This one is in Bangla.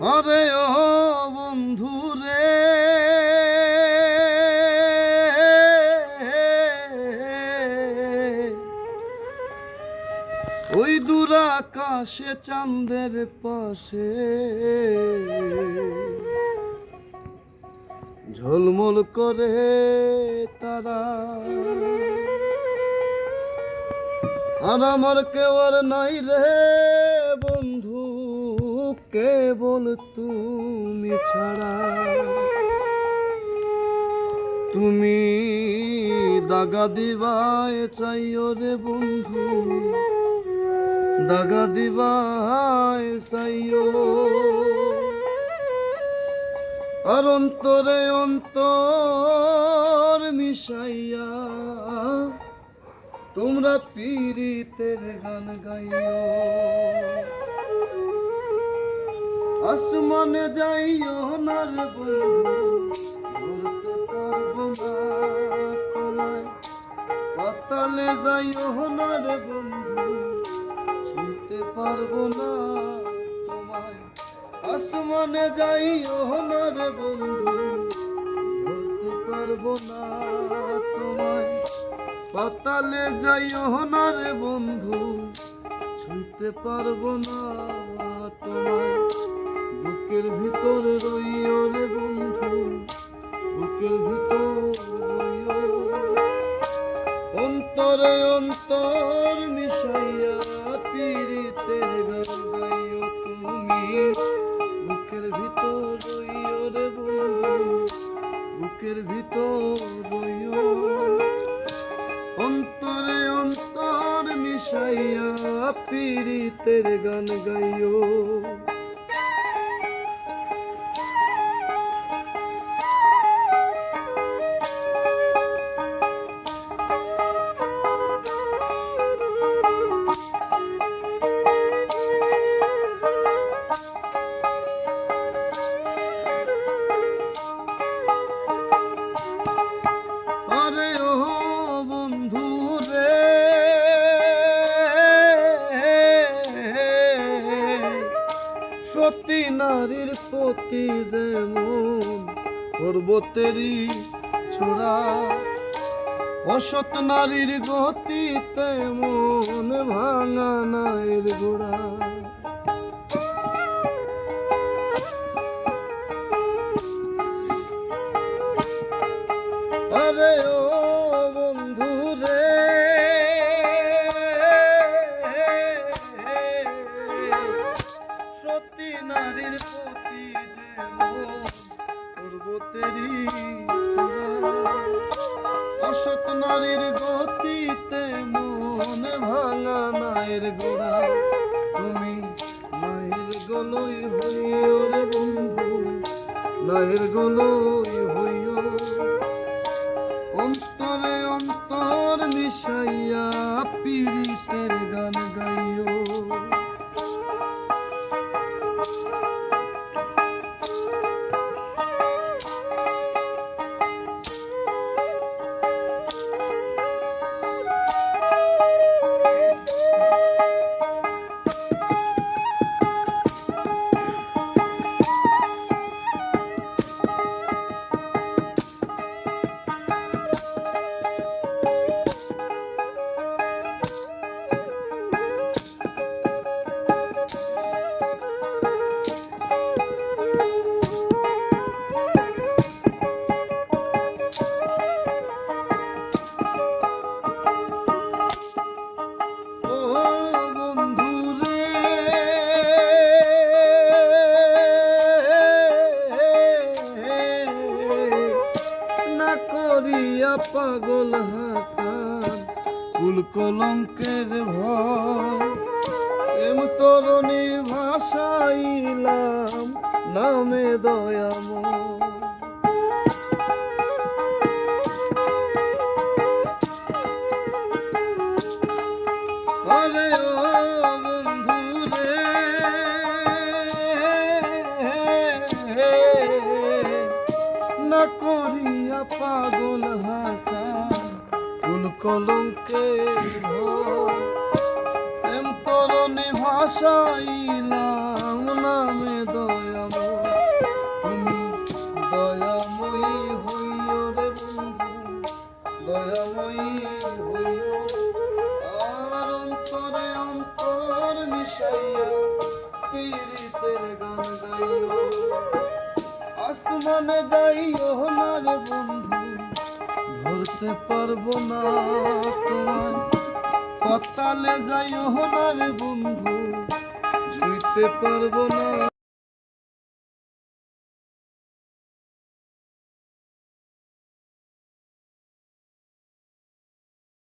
আরে ও বন্ধু রে। ওই দূর আকাশে, চাঁদের পাশে। ঝলমল করে তারা। আর আমার কেউ আর নাই রে। কেবল তুমি ছাড়া। তুমি দাগা দিবায় চাইও রে বন্ধু। দাগা দিবায় চাইও। আর অন্তরে অন্তর মিশাইয়া তোমরা পীড়িতের গান গাইও। আসমানে যাইও না রে বন্ধু ধরতে পারব না তোমায় পাতালে যাইও না রে বন্ধু ছুঁতে পারব না তোমায়। আসমানে যাইও না রে বন্ধু ধরতে পারব না তোমায়। পাতালে যাইও না রে বন্ধু ছুঁতে পারব না তোমায়। বুকের ভিতরে রইও রে বন্ধু, বুকের ভিতর অন্তরে অন্তর মিশাইয়া পীড়িতের গান তুমি। বুকের ভিতর রইও রে বন্ধু, বুকের ভিতর অন্তরে অন্তর মিশাইয়া পীড়িতের গান গাইও। সতী নারীর প্রতি যেমন পর্বতেরই ছোড়া। অসৎ নারীর গতি তেমন ভাঙা নায়ের গোড়া। আরে ও নারীর প্রতি অসৎ নারীর গতিতে মন ভাঙা নায়ের গোড়া। তুমি নায়ের গলই হইও রে বন্ধু, নায়ের গলই হইও। অন্তরে অন্তর মিশাইয়া পীড়িতের গান গাইও। পাগল হাসান কুল কলঙ্কের ভয়। এম তরণী ভাষাইলাম নামে দয়াময়। পাগল হাসান ফুল কলঙ্কে প্রেম তরণী ভাষাইলাম নামে দয়াম তুমি দয়াময়ী হইও রে বন্ধু, দয়াময়ী হইও। অন্তরে অন্তর মিশাইয়া পীড়িতের গান আসমানে যাই না রে বন্ধু, ধরতে পারব না তোমায়। কতালে যাই না রে বন্ধু ছুঁইতে পারব না।